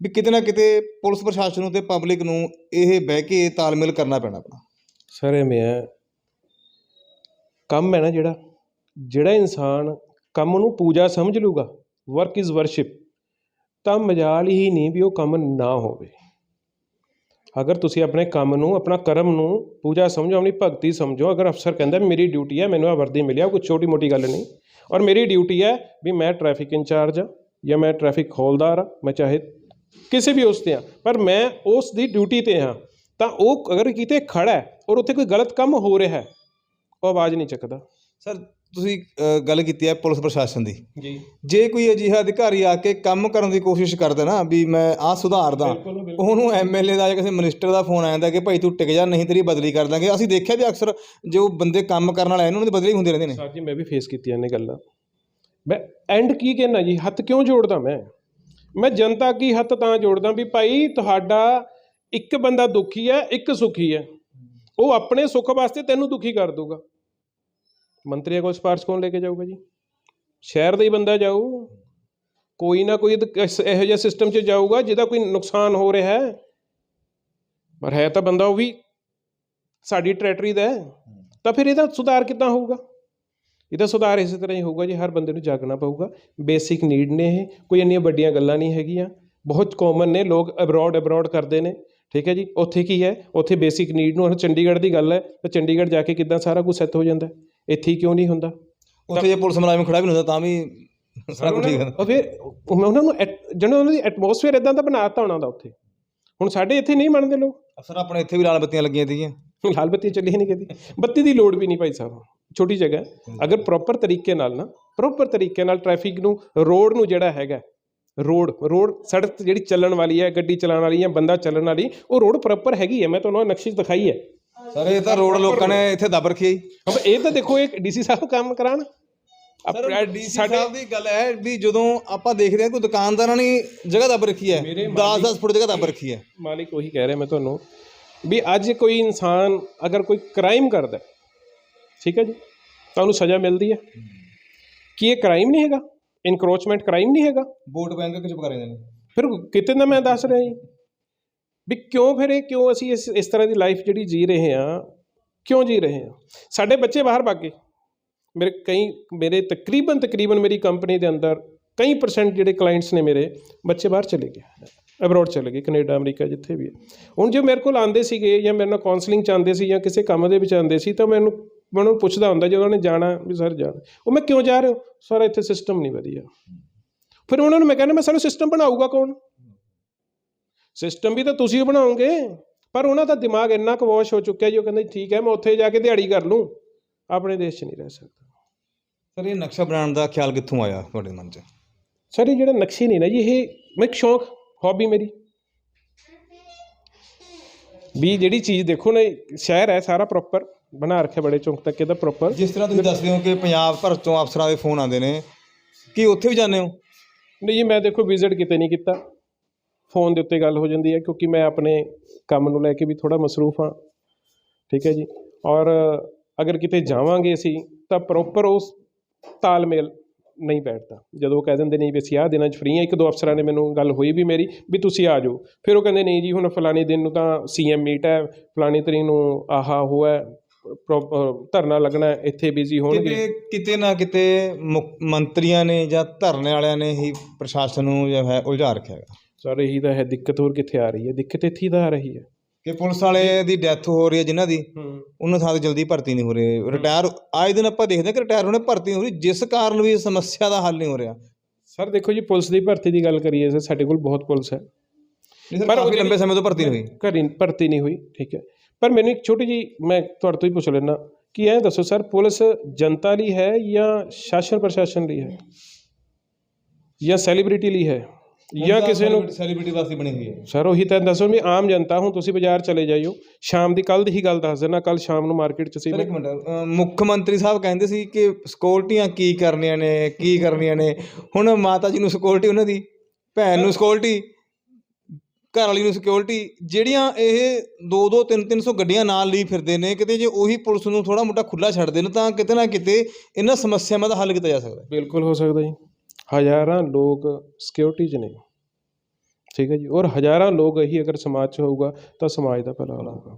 ਵੀ ਕਿਤੇ ਨਾ ਕਿਤੇ ਪੁਲਿਸ ਪ੍ਰਸ਼ਾਸਨ ਨੂੰ ਤੇ ਪਬਲਿਕ ਨੂੰ ਇਹ ਬਹਿ ਕੇ ਤਾਲਮੇਲ ਕਰਨਾ ਪੈਣਾ ਆਪਣਾ। ਸਰ ਐਵੇਂ ਹੈ ਕੰਮ ਹੈ ਨਾ ਜਿਹੜਾ ਜਿਹੜਾ ਇਨਸਾਨ ਕੰਮ ਨੂੰ ਪੂਜਾ ਸਮਝ ਲੂਗਾ ਵਰਕ ਇਜ਼ ਵਰਸ਼ਿਪ ਤਾਂ ਮਜਾਲ ਹੀ ਨਹੀਂ ਵੀ ਉਹ ਕੰਮ ਨਾ ਹੋਵੇ। ਅਗਰ ਤੁਸੀਂ ਆਪਣੇ ਕੰਮ ਨੂੰ, ਆਪਣਾ ਕਰਮ ਨੂੰ ਪੂਜਾ ਸਮਝੋ, ਆਪਣੀ ਭਗਤੀ ਸਮਝੋ, ਅਗਰ ਅਫਸਰ ਕਹਿੰਦਾ ਮੇਰੀ ਡਿਊਟੀ ਹੈ, ਮੈਨੂੰ ਆ ਵਰਦੀ ਮਿਲਿਆ ਕੋਈ ਛੋਟੀ ਮੋਟੀ ਗੱਲ ਨਹੀਂ। ਔਰ ਮੇਰੀ ਡਿਊਟੀ ਹੈ ਵੀ ਮੈਂ ਟ੍ਰੈਫਿਕ ਇੰਚਾਰਜ ਹਾਂ ਜਾਂ ਮੈਂ ਟ੍ਰੈਫਿਕ ਹੌਲਦਾਰ ਹਾਂ, ਮੈਂ ਚਾਹੇ ਕਿਸੇ ਵੀ ਉਸ ਤੇ ਹਾਂ, ਪਰ ਮੈਂ ਉਸ ਦੀ ਡਿਊਟੀ ਤੇ ਹਾਂ। ਤਾਂ ਉਹ ਅਗਰ ਕਿਤੇ ਖੜਾ ਹੈ ਔਰ ਉੱਥੇ ਕੋਈ ਗਲਤ ਕੰਮ ਹੋ ਰਿਹਾ ਹੈ ਉਹ ਆਵਾਜ਼ ਨਹੀਂ ਚੱਕਦਾ। ਸਰ ਤੁਸੀਂ ਅ, ਗੱਲ ਕੀਤੀ ਹੈ ਪੁਲਿਸ ਪ੍ਰਸ਼ਾਸਨ ਦੀ। ਜੀ। ਜੇ ਕੋਈ ਅਜਿਹਾ ਅਧਿਕਾਰੀ ਆ ਕੇ ਕੰਮ ਕਰਨ ਦੀ ਕੋਸ਼ਿਸ਼ ਕਰਦਾ ਨਾ ਵੀ ਮੈਂ ਆਹ ਸੁਧਾਰਦਾ ਉਹਨੂੰ ਐਮਐਲਏ ਦਾ ਜਾਂ ਕਿਸੇ ਮਿਨਿਸਟਰ ਦਾ ਫੋਨ ਆ ਜਾਂਦਾ ਕਿ ਭਾਈ ਤੂੰ ਟਿਕ ਜਾ ਨਹੀਂ ਤੇਰੀ ਬਦਲੀ ਕਰ ਦਾਂਗੇ। ਅਸੀਂ ਦੇਖਿਆ ਵੀ ਅਕਸਰ ਜੋ ਬੰਦੇ ਕੰਮ ਕਰਨ ਵਾਲੇ ਇਹਨਾਂ ਦੀ ਬਦਲੀ ਹੁੰਦੀ ਰਹਿੰਦੇ ਨੇ। ਸਰ ਜੀ ਮੈਂ ਵੀ ਫੇਸ ਕੀਤੀਆਂ ਨੇ ਗੱਲਾਂ। ਮੈਂ ਐਂਡ ਕੀ ਕਹਿਣਾ ਜੀ? ਹੱਥ ਕਿਉਂ ਜੋੜਦਾ ਮੈਂ? ਮੈਂ ਜਨਤਾ ਕੀ ਹੱਥ ਤਾਂ ਜੋੜਦਾ ਵੀ ਭਾਈ ਤੁਹਾਡਾ ਇੱਕ ਬੰਦਾ ਦੁਖੀ ਹੈ, ਇੱਕ ਸੁਖੀ ਹੈ। ਉਹ ਆਪਣੇ ਸੁੱਖ ਵਾਸਤੇ ਤੈਨੂੰ ਦੁਖੀ ਕਰ ਦੂਗਾ ਮੰਤਰੀਆਂ ਕੋਲ ਸਿਫਾਰਿਸ਼ ਕੌਣ ਲੈ ਕੇ ਜਾਊਗਾ ਜੀ? ਸ਼ਹਿਰ ਦਾ ਹੀ ਬੰਦਾ ਜਾਊ। ਕੋਈ ਨਾ ਕੋਈ ਇਸ- ਇਹੋ ਜਿਹਾ ਸਿਸਟਮ 'ਚ ਜਾਊਗਾ ਜਿਹਦਾ ਕੋਈ ਨੁਕਸਾਨ ਹੋ ਰਿਹਾ ਹੈ। ਪਰ ਹੈ ਤਾਂ ਬੰਦਾ ਉਹ ਵੀ ਸਾਡੀ ਟਰੈਟਰੀ ਦਾ ਹੈ। ਤਾਂ ਫਿਰ ਇਹਦਾ ਸੁਧਾਰ ਕਿੱਦਾਂ ਹੋਊਗਾ? ਇਹਦਾ ਸੁਧਾਰ ਇਸੇ ਤਰ੍ਹਾਂ ਹੀ ਹੋਊਗਾ ਜੀ, ਹਰ ਬੰਦੇ ਨੂੰ ਜਾਗਣਾ ਪਊਗਾ। ਬੇਸਿਕ ਨੀਡ ਨੇ ਇਹ। ਕੋਈ ਇੰਨੀਆਂ ਵੱਡੀਆਂ ਗੱਲਾਂ ਨਹੀਂ ਹੈਗੀਆਂ। ਬਹੁਤ ਕਾਮਨ ਨੇ, ਲੋਕ ਅਬਰੋਡ ਅਬਰੋਡ ਕਰਦੇ ਨੇ। ਠੀਕ ਹੈ ਜੀ? ਉੱਥੇ ਕੀ ਹੈ? ਉੱਥੇ ਬੇਸਿਕ ਨੀਡ ਨੂੰ ਚੰਡੀਗੜ੍ਹ ਦੀ ਗੱਲ ਹੈ ਤਾਂ ਚੰਡੀਗੜ੍ਹ ਜਾ ਕੇ ਕਿੱਦਾਂ ਸਾਰਾ ਕੁਝ ਸੈੱਟ ਹੋ ਜਾਂਦਾ? ਇੱਥੇ ਕਿਉਂ ਨਹੀਂ ਹੁੰਦਾ? ਉੱਥੇ ਜੇ ਪੁਲਿਸ ਮੁਲਾਜ਼ਮ ਖੜਾ ਵੀ ਹੁੰਦਾ ਤਾਂ ਵੀ ਸਾਰਾ ਕੁਝ ਠੀਕ ਹੈ ਉਹ ਫਿਰ ਉਹਨਾਂ ਨੂੰ ਜਿਹੜਾ ਉਹਨਾਂ ਦੀ ਐਟਮੋਸਫੇਅਰ ਇਦਾਂ ਦਾ ਬਣਾਤਾ ਉਹਨਾਂ ਦਾ ਉੱਥੇ। ਹੁਣ ਸਾਡੇ ਇੱਥੇ ਨਹੀਂ ਮੰਨਦੇ ਲੋਕ। ਅਫਸਰ ਆਪਣੇ ਇੱਥੇ ਵੀ ਲਾਲ ਬੱਤੀਆਂ ਲੱਗੀਆਂ ਸੀਗੀਆਂ। ਲਾਲ ਬੱਤੀ ਚੱਲੀ ਨਹੀਂ ਕਦੀ। ਬੱਤੀ ਦੀ ਲੋੜ ਵੀ ਨਹੀਂ ਭਾਈ ਸਾਹਿਬ। ਛੋਟੀ ਜਗ੍ਹਾ। ਅਗਰ ਪ੍ਰੋਪਰ ਤਰੀਕੇ ਨਾਲ ਨਾ ਪ੍ਰੋਪਰ ਤਰੀਕੇ ਨਾਲ ਟ੍ਰੈਫਿਕ ਨੂੰ ਰੋਡ ਨੂੰ ਜਿਹੜਾ ਹੈਗਾ ਰੋਡ ਰੋਡ ਸੜਕ ਜਿਹੜੀ ਚੱਲਣ ਵਾਲੀ ਹੈ ਗੱਡੀ ਚਲਾਉਣ ਵਾਲੀ ਜਾਂ ਬੰਦਾ ਚੱਲਣ ਵਾਲੀ ਉਹ ਰੋਡ ਪ੍ਰੋਪਰ ਹੈਗੀ ਹੈ। ਮੈਂ ਤੁਹਾਨੂੰ ਆਹ ਨਕਸ਼ੇ 'ਚ ਦਿਖਾਈ ਹੈ। ਸਰ ਇਹ ਤਾਂ ਰੋਡ ਲੋਕਾਂ ਨੇ ਇੱਥੇ ਦੱਬ ਰੱਖੀ ਹੈ ਇਹ ਤਾਂ ਦੇਖੋ ਇੱਕ ਡੀਸੀ ਸਾਹਿਬ ਕੰਮ ਕਰਾਣ ਸਰ ਡੀਸੀ ਸਾਹਿਬ ਦੀ ਗੱਲ ਹੈ ਵੀ ਜਦੋਂ ਆਪਾਂ ਦੇਖਦੇ ਹਾਂ ਕੋਈ ਦੁਕਾਨਦਾਰਾਂ ਨੇ ਜਗ੍ਹਾ ਦੱਬ ਰੱਖੀ ਹੈ 10-10 ਫੁੱਟ ਜਗ੍ਹਾ ਦੱਬ ਰੱਖੀ ਹੈ। ਮਾਲਿਕ ਉਹੀ ਕਹਿ ਰਿਹਾ ਮੈਂ ਤੁਹਾਨੂੰ ਵੀ ਅੱਜ ਕੋਈ ਇਨਸਾਨ ਅਗਰ ਕੋਈ ਕ੍ਰਾਈਮ ਕਰਦਾ ਠੀਕ ਹੈ ਜੀ ਤਾਂ ਉਹਨੂੰ ਸਜ਼ਾ ਮਿਲਦੀ ਹੈ। ਕੀ ਇਹ ਕ੍ਰਾਈਮ ਨਹੀਂ ਹੈਗਾ? ਇਨਕਰੋਚਮੈਂਟ ਕ੍ਰਾਈਮ ਨਹੀਂ ਹੈਗਾ। ਵੋਟ ਬੈਂਕ ਕਿਚ ਰਹੇ ਨੇ? ਫਿਰ ਕਿਤੇ ਨਾ ਮੈਂ ਦੱਸ ਰਿਹਾ ਜੀ ਵੀ ਕਿਉਂ ਫਿਰ ਇਹ ਕਿਉਂ ਅਸੀਂ ਇਸ ਇਸ ਤਰ੍ਹਾਂ ਦੀ ਲਾਈਫ ਜਿਹੜੀ ਜੀ ਰਹੇ ਹਾਂ ਕਿਉਂ ਜੀ ਰਹੇ ਹਾਂ? ਸਾਡੇ ਬੱਚੇ ਬਾਹਰ ਭੱਗ ਗਏ। ਮੇਰੇ ਕਈ ਮੇਰੇ ਤਕਰੀਬਨ ਤਕਰੀਬਨ ਮੇਰੀ ਕੰਪਨੀ ਦੇ ਅੰਦਰ ਕਈ ਪਰਸੈਂਟ ਜਿਹੜੇ ਕਲਾਇੰਟਸ ਨੇ ਮੇਰੇ ਬੱਚੇ ਬਾਹਰ ਚਲੇ ਗਏ। ਅਬਰੋਡ ਚਲੇ ਗਏ ਕੈਨੇਡਾ ਅਮਰੀਕਾ ਜਿੱਥੇ ਵੀ ਹੈ। ਹੁਣ ਜੇ ਮੇਰੇ ਕੋਲ ਆਉਂਦੇ ਸੀਗੇ ਜਾਂ ਮੇਰੇ ਨਾਲ ਕਾਉਂਸਲਿੰਗ ਚ ਆਉਂਦੇ ਸੀ ਜਾਂ ਕਿਸੇ ਕੰਮ ਦੇ ਵਿੱਚ ਆਉਂਦੇ ਸੀ ਤਾਂ ਮੈਨੂੰ ਮੈਂ ਉਹਨਾਂ ਪੁੱਛਦਾ ਹੁੰਦਾ ਜਦੋਂ ਉਹਨੇ ਜਾਣਾ ਵੀ ਸਰ ਜਾਣਾ। ਉਹ ਮੈਂ ਕਿਉਂ ਜਾ ਰਹੇ? ਹੋ ਸਰ ਇੱਥੇ ਸਿਸਟਮ ਨਹੀਂ ਵਧੀਆ। ਫਿਰ ਉਹਨਾਂ ਨੂੰ ਮੈਂ ਕਹਿੰਦਾ ਮੈਂ ਸਾਨੂੰ ਸਿਸਟਮ ਬਣਾਊਗਾ ਕੌਣ? ਸਿਸਟਮ ਵੀ ਤਾਂ ਤੁਸੀਂ ਬਣਾਓਗੇ ਪਰ ਉਹਨਾਂ ਦਾ ਦਿਮਾਗ ਇੰਨਾ ਕੁ ਵਾਸ਼ ਹੋ ਚੁੱਕਿਆ ਜੀ ਉਹ ਕਹਿੰਦੇ ਠੀਕ ਹੈ ਮੈਂ ਉੱਥੇ ਜਾ ਕੇ ਦਿਹਾੜੀ ਕਰ ਲੂੰ ਆਪਣੇ ਦੇਸ਼ 'ਚ ਨਹੀਂ ਰਹਿ ਸਕਦਾ। ਸਰ ਇਹ ਨਕਸ਼ਾ ਬਣਾਉਣ ਦਾ ਖਿਆਲ ਕਿੱਥੋਂ ਆਇਆ ਤੁਹਾਡੇ ਮਨ 'ਚ? ਸਰ ਇਹ ਜਿਹੜਾ ਨਕਸ਼ੇ ਨਹੀਂ ਨਾ ਜੀ ਇਹ ਮੈਂ ਇੱਕ ਸ਼ੌਂਕ ਹੌਬੀ ਮੇਰੀ। ਵੀ ਜਿਹੜੀ ਚੀਜ਼ ਦੇਖੋ ਨਾ ਸ਼ਹਿਰ ਹੈ ਸਾਰਾ ਪ੍ਰੋਪਰ ਬਣਾ ਰੱਖਿਆ ਬੜੇ ਚੌਂਕ ਤੱਕ ਇਹਦਾ ਪ੍ਰੋਪਰ ਜਿਸ ਤਰ੍ਹਾਂ ਤੁਸੀਂ ਦੱਸਦੇ ਹੋ ਕਿ ਪੰਜਾਬ ਭਰ ਤੋਂ ਅਫਸਰਾਂ ਦੇ ਫੋਨ ਆਉਂਦੇ ਨੇ ਕੀ ਉੱਥੇ ਵੀ ਜਾਂਦੇ ਹੋ? ਨਹੀਂ ਜੀ ਮੈਂ ਦੇਖੋ ਵਿਜ਼ਿਟ ਕਿਤੇ ਨਹੀਂ ਕੀਤਾ। ਫੋਨ ਦੇ ਉੱਤੇ ਗੱਲ ਹੋ ਜਾਂਦੀ ਹੈ ਕਿਉਂਕਿ ਮੈਂ ਆਪਣੇ ਕੰਮ ਨੂੰ ਲੈ ਕੇ ਵੀ ਥੋੜਾ ਮਸਰੂਫ ਹਾਂ। ਠੀਕ ਹੈ ਜੀ? ਔਰ ਅਗਰ ਕਿਤੇ ਜਾਵਾਂਗੇ ਅਸੀਂ ਤਾਂ ਪ੍ਰੋਪਰ ਉਸ ਤਾਲਮੇਲ ਨਹੀਂ ਬੈਠਦਾ। ਜਦੋਂ ਉਹ ਕਹਿ ਦਿੰਦੇ ਨਹੀਂ ਵੀ ਅਸੀਂ ਆਹ ਦਿਨਾਂ 'ਚ ਫ੍ਰੀ ਹਾਂ ਇੱਕ ਦੋ ਅਫਸਰਾਂ ਨੇ ਮੈਨੂੰ ਗੱਲ ਹੋਈ ਵੀ ਮੇਰੀ ਵੀ ਤੁਸੀਂ ਆ ਜਾਓ। ਫਿਰ ਉਹ ਕਹਿੰਦੇ ਨਹੀਂ ਜੀ ਹੁਣ ਫਲਾਣੇ ਦਿਨ ਨੂੰ ਤਾਂ ਸੀਐਮ ਮੀਟ ਹੈ ਫਲਾਣੀ ਤਰੀਕ ਨੂੰ ਆਹਾ ਉਹ ਹੈ। ਪ੍ਰੋ- ਅਹ ਧਰਨਾ ਲੱਗਣਾ ਇੱਥੇ ਬਿਜ਼ੀ ਹੋਣਗੇ। ਕਿਤੇ ਕਿਤੇ ਨਾ ਕਿਤੇ ਮੁੱਖ ਮੰਤਰੀਆਂ ਨੇ ਜਾਂ ਧਰਨੇ ਵਾਲਿਆਂ ਨੇ ਹੀ ਪ੍ਰਸ਼ਾਸਨ ਨੂੰ ਜੋ ਹੈ ਉਲਝਾ ਰੱਖਿਆ ਹੈਗਾ। ਸਰ ਇਹੀ ਤਾਂ ਹੈ ਦਿੱਕਤ ਹੋਰ ਕਿੱਥੇ ਆ ਰਹੀ ਹੈ? ਦਿੱਕਤ ਇੱਥੇ ਹੀ ਤਾਂ ਆ ਰਹੀ ਹੈ। ਕਿ ਪੁਲਿਸ ਵਾਲੇ ਦੀ ਡੈਥ ਹੋ ਰਹੀ ਹੈ ਜਿਨ੍ਹਾਂ ਦੀ ਉਹਨਾਂ ਥਾਂ ਤੇ ਜਲਦੀ ਭਰਤੀ ਨਹੀਂ ਹੋ ਰਹੇ। ਰਿਟਾਇਰ ਆਏ ਦਿਨ ਆਪਾਂ ਦੇਖਦੇ ਹਾਂ ਕਿ ਰਿਟਾਇਰ ਹੋਣੇ ਭਰਤੀ ਨਹੀਂ ਹੋ ਰਹੀ। ਜਿਸ ਕਾਰਨ ਵੀ ਇਸ ਸਮੱਸਿਆ ਦਾ ਹੱਲ ਨਹੀਂ ਹੋ ਰਿਹਾ। ਸਰ ਦੇਖੋ ਜੀ ਪੁਲਿਸ ਦੀ ਭਰਤੀ ਦੀ ਗੱਲ ਕਰੀਏ ਸਰ ਸਾਡੇ ਕੋਲ ਬਹੁਤ ਪੁਲਿਸ ਹੈ। ਪਰ ਉਹ ਲੰਬੇ ਸਮੇਂ ਤੋਂ ਭਰਤੀ ਨਹੀਂ ਹੋਈ। ਘਰੀ ਭਰਤੀ ਨਹੀਂ ਹੋਈ ਠੀਕ ਹੈ। ਪਰ ਮੈਨੂੰ ਇੱਕ ਛੋਟੀ ਜੀ ਮੈਂ ਤੁਹਾਡੇ ਤੋਂ ਹੀ ਪੁੱਛ ਲੈਣਾ ਕਿ ਇਹ ਦੱਸੋ ਸਰ ਪੁਲਿਸ ਜਨਤਾ ਲਈ ਹੈ ਜਾਂ ਸ਼ਾਸਨ ਪ੍ਰਸ਼ਾਸਨ ਲਈ ਹੈ? ਜਾਂ ਸੈਲੀਬ੍ਰਿਟੀ ਲਈ ਹੈ? ਜਾਂ ਕਿਸੇ ਨੂੰ ਸੈਲੀਬ੍ਰਿਟੀ ਵਾਸਤੇ ਬਣੀ ਹੋਈ ਹੈ। ਸਰ ਉਹੀ ਤਾਂ ਦੱਸੋ ਵੀ ਆਮ ਜਨਤਾ ਹੁਣ ਤੁਸੀਂ ਬਾਜ਼ਾਰ ਚਲੇ ਜਾਈਓ ਸ਼ਾਮ ਦੀ ਕੱਲ ਦੀ ਹੀ ਗੱਲ ਦੱਸ ਦੇਣਾ ਕੱਲ ਸ਼ਾਮ ਨੂੰ ਮਾਰਕੀਟ 'ਚ ਸੀ ਇੱਕ ਮਿੰਟ ਮੁੱਖ ਮੰਤਰੀ ਸਾਹਿਬ ਕਹਿੰਦੇ ਸੀ ਕਿ ਸਿਕਿਉਰਟੀਆਂ ਕੀ ਕਰਨੀਆਂ ਨੇ ਕੀ ਕਰਨੀਆਂ ਨੇ। ਹੁਣ ਮਾਤਾ ਜੀ ਨੂੰ ਸਿਕਿਉਰਿਟੀ ਉਹਨਾਂ ਦੀ ਭੈਣ ਨੂੰ ਸਿਕਿਉਰਿਟੀ ਘਰ ਵਾਲੀ ਨੂੰ ਸਿਕਿਉਰਿਟੀ ਜਿਹੜੀਆਂ ਇਹ 2 2 3 300 ਗੱਡੀਆਂ ਨਾਲ ਲਈ ਫਿਰਦੇ ਨੇ, ਕਿਤੇ ਜੇ ਉਹੀ ਪੁਲਿਸ ਨੂੰ ਥੋੜਾ ਮੋਟਾ ਖੁੱਲਾ ਛੱਡ ਦੇਣ ਤਾਂ ਕਿਤੇ ਨਾ ਕਿਤੇ ਇਹਨਾਂ ਸਮੱਸਿਆਵਾਂ ਦਾ ਹੱਲ ਕੀਤਾ ਜਾ ਸਕਦਾ। ਬਿਲਕੁਲ ਹੋ ਸਕਦਾ ਜੀ। ਹਜ਼ਾਰਾਂ ਲੋਕ ਸਿਕਿਉਰਿਟੀ 'ਚ ਨੇ। ਠੀਕ ਹੈ ਜੀ, ਔਰ ਹਜ਼ਾਰਾਂ ਲੋਕ ਇਹੀ ਅਗਰ ਸਮਾਜ 'ਚ ਹੋਊਗਾ, ਤਾਂ ਸਮਾਜ ਦਾ ਭਲਾ ਹੋਊਗਾ।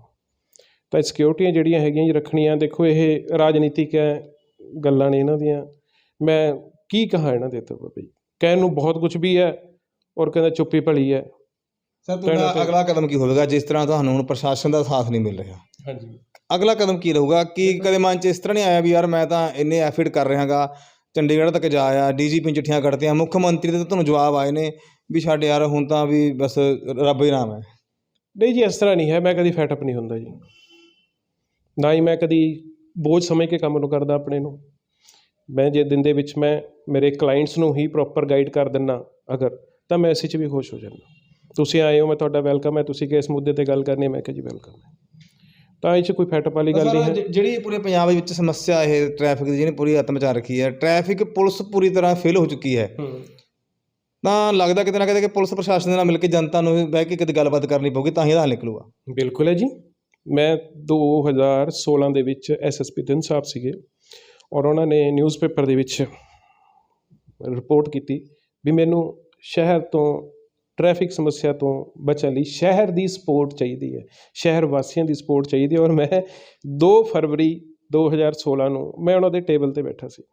ਤਾਂ ਸਿਕਿਉਰਿਟੀਆਂ ਜਿਹੜੀਆਂ ਹੈਗੀਆਂ ਜੀ ਰੱਖਣੀਆਂ, ਦੇਖੋ ਇਹ ਰਾਜਨੀਤਿਕ ਹੈ, ਗੱਲਾਂ ਨੇ ਇਹਨਾਂ ਦੀਆਂ। ਮੈਂ ਕੀ ਕਹਾਂ ਇਹਨਾਂ ਦੇ ਤੋਂ ਬਾਬਾ ਕਹਿਣ ਨੂੰ ਬਹੁਤ ਕੁਝ ਵੀ ਹੈ, ਔਰ ਕਹਿੰਦਾ ਚੁੱਪੀ ਭਲੀ ਹੈ। ਸਰ ਤੁਹਾਡਾ ਅਗਲਾ ਕਦਮ ਕੀ ਹੋਵੇਗਾ ਜਿਸ ਤਰ੍ਹਾਂ ਤੁਹਾਨੂੰ ਹੁਣ ਪ੍ਰਸ਼ਾਸਨ ਦਾ ਸਾਥ ਨਹੀਂ ਮਿਲ ਰਿਹਾ? ਹਾਂਜੀ। ਅਗਲਾ ਕਦਮ ਕੀ ਰਹੂਗਾ? ਕਿ ਕਦੇ ਮਨ 'ਚ ਇਸ ਤਰ੍ਹਾਂ ਨਹੀਂ ਆਇਆ ਵੀ ਯਾਰ ਮੈਂ ਤਾਂ ਇੰਨੇ ਐਫਰਟ ਕਰ ਰਿਹਾਗਾ ਚੰਡੀਗੜ੍ਹ ਤੱਕ ਜਾ ਆਇਆ ਡੀਜੀਪੀ ਚਿੱਠੀਆਂ ਕੱਢਤੀਆਂ ਮੁੱਖ ਮੰਤਰੀ ਦੇ ਤੁਹਾਨੂੰ ਜਵਾਬ ਆਏ ਨੇ ਵੀ ਛੱਡ ਯਾਰ ਹੁਣ ਤਾਂ ਵੀ ਬਸ ਰੱਬ ਹੀ ਨਾਮ ਹੈ। ਨਹੀਂ ਜੀ ਇਸ ਤਰ੍ਹਾਂ ਨਹੀਂ ਹੈ ਮੈਂ ਕਦੀ ਫੈਟਅਪ ਨਹੀਂ ਹੁੰਦਾ ਜੀ। ਨਾ ਹੀ ਮੈਂ ਕਦੀ ਬੋਝ ਸਮਝ ਕੇ ਕੰਮ ਨੂੰ ਕਰਦਾ ਆਪਣੇ ਨੂੰ। ਮੈਂ ਜੇ ਦਿਨ ਦੇ ਵਿੱਚ ਮੈਂ ਮੇਰੇ ਕਲਾਇੰਟਸ ਨੂੰ ਹੀ ਪ੍ਰੋਪਰ ਗਾਈਡ ਕਰ ਦਿੰਨਾ ਅਗਰ ਤਾਂ ਮੈਂ ਇਸੇ 'ਚ ਵੀ ਖੁਸ਼ ਹੋ ਜਾਂਦਾ। ਤੁਸੀਂ ਆਏ ਹੋ ਮੈਂ ਤੁਹਾਡਾ ਵੈਲਕਮ ਹੈ ਤੁਸੀਂ ਕਿਸ ਮੁੱਦੇ ਤੇ ਗੱਲ ਕਰਨੀ ਹੈ? ਮੈਂ ਕਿਹਾ ਜੀ ਵੈਲਕਮ ਹੈ। ਤਾਂ ਇਹ 'ਚ ਕੋਈ ਫੈਟਅਪ ਵਾਲੀ ਗੱਲ ਨਹੀਂ ਹੈ। ਜਿਹੜੀ ਪੂਰੇ ਪੰਜਾਬ ਵਿੱਚ ਸਮੱਸਿਆ ਇਹ ਟ੍ਰੈਫਿਕ ਦੀ ਜਿਹਨੇ ਪੂਰੀ ਹੱਥ ਮਚਾ ਰੱਖੀ ਹੈ ਟ੍ਰੈਫਿਕ ਪੁਲਿਸ ਪੂਰੀ ਤਰ੍ਹਾਂ ਫੇਲ ਹੋ ਚੁੱਕੀ ਹੈ। ਹੂੰ। ਤਾਂ ਲੱਗਦਾ ਕਿਤੇ ਨਾ ਕਿਤੇ ਕਿ ਪੁਲਿਸ ਪ੍ਰਸ਼ਾਸਨ ਦੇ ਨਾਲ ਮਿਲ ਕੇ ਜਨਤਾ ਨੂੰ ਬਹਿ ਕੇ ਕਿਤੇ ਗੱਲਬਾਤ ਕਰਨੀ ਪਊਗੀ ਤਾਂ ਹੀ ਇਹਦਾ ਹੱਲ ਨਿਕਲੂਗਾ। ਬਿਲਕੁਲ ਹੈ ਜੀ। ਮੈਂ 2016 ਦੇ ਵਿੱਚ ਐਸਐਸਪੀ ਦਿਨ ਸਾਹਿਬ ਸੀਗੇ ਔਰ ਉਹਨਾਂ ਨੇ ਨਿਊਜ਼ਪੇਪਰ ਦੇ ਵਿੱਚ ਰਿਪੋਰਟ ਕੀਤੀ ਵੀ ਮੈਨੂੰ ਸ਼ਹਿਰ ਤੋਂ ਟ੍ਰੈਫਿਕ ਸਮੱਸਿਆ ਤੋਂ ਬਚਣ ਲਈ ਸ਼ਹਿਰ ਦੀ ਸਪੋਰਟ ਚਾਹੀਦੀ ਹੈ। ਸ਼ਹਿਰ ਵਾਸੀਆਂ ਦੀ ਸਪੋਰਟ ਚਾਹੀਦੀ ਹੈ ਔਰ ਮੈਂ 2 ਫਰਵਰੀ 2016 ਨੂੰ ਮੈਂ ਉਹਨਾਂ ਦੇ ਟੇਬਲ ਤੇ ਬੈਠਾ ਸੀ।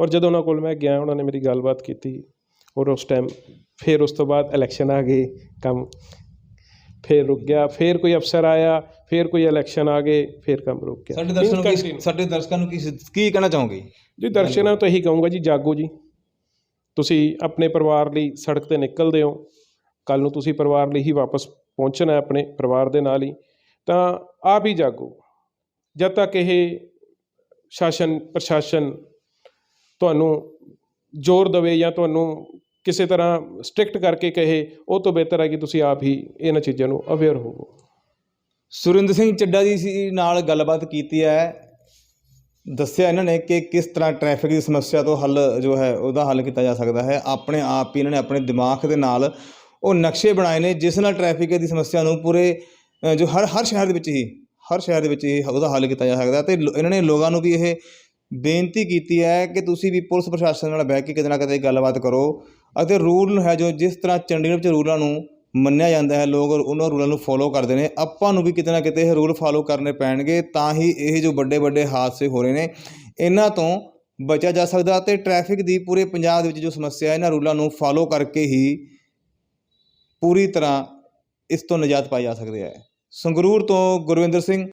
ਔਰ ਜਦੋਂ ਉਹਨਾਂ ਕੋਲ ਮੈਂ ਗਿਆ ਉਹਨਾਂ ਨੇ ਮੇਰੀ ਗੱਲਬਾਤ ਕੀਤੀ ਔਰ ਉਸ ਟਾਈਮ ਫਿਰ ਉਸ ਤੋਂ ਬਾਅਦ ਇਲੈਕਸ਼ਨ ਆ ਗਏ ਕੰਮ। ਫਿਰ ਰੁਕ ਗਿਆ ਫਿਰ ਕੋਈ ਅਫਸਰ ਆਇਆ ਫਿਰ ਕੋਈ ਇਲੈਕਸ਼ਨ ਆ ਗਏ ਫਿਰ ਕੰਮ ਰੁਕ ਗਿਆ। ਸਾਡੇ ਦਰਸ਼ਕਾਂ ਨੂੰ ਕੀ। ਸਾਡੇ ਦਰਸ਼ਕਾਂ ਨੂੰ ਕੀ ਕੀ ਕਹਿਣਾ ਚਾਹੋਗੇ? ਜੀ ਦਰਸ਼ਕਾਂ ਨੂੰ ਤਾਂ ਇਹੀ ਕਹੂੰਗਾ ਜੀ ਜਾਗੋ ਜੀ। ਤੁਸੀਂ ਆਪਣੇ ਪਰਿਵਾਰ ਲਈ ਸੜਕ ਤੇ ਨਿਕਲਦੇ ਹੋ ਕੱਲ ਨੂੰ ਤੁਸੀਂ ਪਰਿਵਾਰ ਲਈ ਹੀ ਵਾਪਸ ਪਹੁੰਚਣਾ ਹੈ ਆਪਣੇ ਪਰਿਵਾਰ ਦੇ ਨਾਲ ਹੀ, ਤਾਂ ਆਪ ਹੀ ਜਾਗੋ। ਜਦ ਤੱਕ ਇਹ ਸ਼ਾਸਨ, ਪ੍ਰਸ਼ਾਸਨ ਤੁਹਾਨੂੰ ਜ਼ੋਰ ਦੇਵੇ ਜਾਂ ਤੁਹਾਨੂੰ ਕਿਸੇ ਤਰ੍ਹਾਂ ਸਟ੍ਰਿਕਟ ਕਰਕੇ ਕਹੇ, ਉਹ ਤੋਂ ਬਿਹਤਰ ਹੈ ਕਿ ਤੁਸੀਂ ਆਪ ਹੀ ਇਹਨਾਂ ਚੀਜ਼ਾਂ ਨੂੰ ਅਵੇਅਰ ਹੋਵੋ। ਸੁਰਿੰਦਰ ਸਿੰਘ ਚੱਡਾ ਜੀ ਸੀ ਨਾਲ ਗੱਲਬਾਤ ਕੀਤੀ ਹੈ ਦੱਸਿਆ ਇਹਨਾਂ ਨੇ ਕਿ ਕਿਸ ਤਰ੍ਹਾਂ ਟ੍ਰੈਫਿਕ ਦੀ ਸਮੱਸਿਆ ਤੋਂ ਹੱਲ ਜੋ ਹੈ ਉਹਦਾ ਹੱਲ ਕੀਤਾ ਜਾ ਸਕਦਾ ਹੈ। ਆਪਣੇ ਆਪ ਹੀ ਇਹਨਾਂ ਨੇ ਆਪਣੇ ਦਿਮਾਗ ਦੇ ਨਾਲ ਉਹ ਨਕਸ਼ੇ ਬਣਾਏ ਨੇ, ਜਿਸ ਨਾਲ ਟ੍ਰੈਫਿਕ ਦੀ ਸਮੱਸਿਆ ਨੂੰ ਪੂਰੇ ਜੋ ਹਰ ਹਰ ਸ਼ਹਿਰ ਦੇ ਵਿੱਚ ਹੀ, ਹਰ ਸ਼ਹਿਰ ਦੇ ਵਿੱਚ ਹੀ ਉਹਦਾ ਹੱਲ ਕੀਤਾ ਜਾ ਸਕਦਾ ਤੇ ਲੋ- ਇਹਨਾਂ ਨੇ ਲੋਕਾਂ ਨੂੰ ਵੀ ਇਹ ਬੇਨਤੀ ਕੀਤੀ ਹੈ ਕਿ ਤੁਸੀਂ ਵੀ ਪੁਲਿਸ ਪ੍ਰਸ਼ਾਸਨ ਨਾਲ ਬਹਿ ਕੇ ਕਿਤੇ ਨਾ ਕਿਤੇ ਗੱਲਬਾਤ ਕਰੋ ਅਤੇ ਰੂਲ ਹੈ ਜੋ ਜਿਸ ਤਰ੍ਹਾਂ ਚੰਡੀਗੜ੍ਹ ਵਿੱਚ ਰੂਲਾਂ ਨੂੰ ਮੰਨਿਆ ਜਾਂਦਾ ਹੈ, ਲੋਕ ਉਹਨਾਂ ਰੂਲਾਂ ਨੂੰ ਫੋਲੋ ਕਰਦੇ ਨੇ। ਆਪਾਂ ਨੂੰ ਵੀ ਕਿਤੇ ਨਾ ਕਿਤੇ ਇਹ ਰੂਲ ਫਾਲੋ ਕਰਨੇ ਪੈਣਗੇ, ਤਾਂ ਹੀ ਇਹ ਜੋ ਵੱਡੇ ਵੱਡੇ ਹਾਦਸੇ ਹੋ ਰਹੇ ਨੇ, ਇਹਨਾਂ ਤੋਂ ਬਚਿਆ ਜਾ ਸਕਦਾ ਤੇ ਟ੍ਰੈਫਿਕ ਦੀ ਪੂਰੇ ਪੰਜਾਬ ਦੇ ਵਿੱਚ ਜੋ ਸਮੱਸਿਆ ਹੈ, ਇਹਨਾਂ ਰੂਲਾਂ ਨੂੰ ਫਾਲੋ ਕਰਕੇ ਹੀ ਪੂਰੀ ਤਰ੍ਹਾਂ ਇਸ ਤੋਂ ਨਿਜਾਤ ਪਾਈ ਜਾ ਸਕਦੀ ਹੈ। ਸੰਗਰੂਰ ਤੋਂ ਗੁਰਵਿੰਦਰ ਸਿੰਘ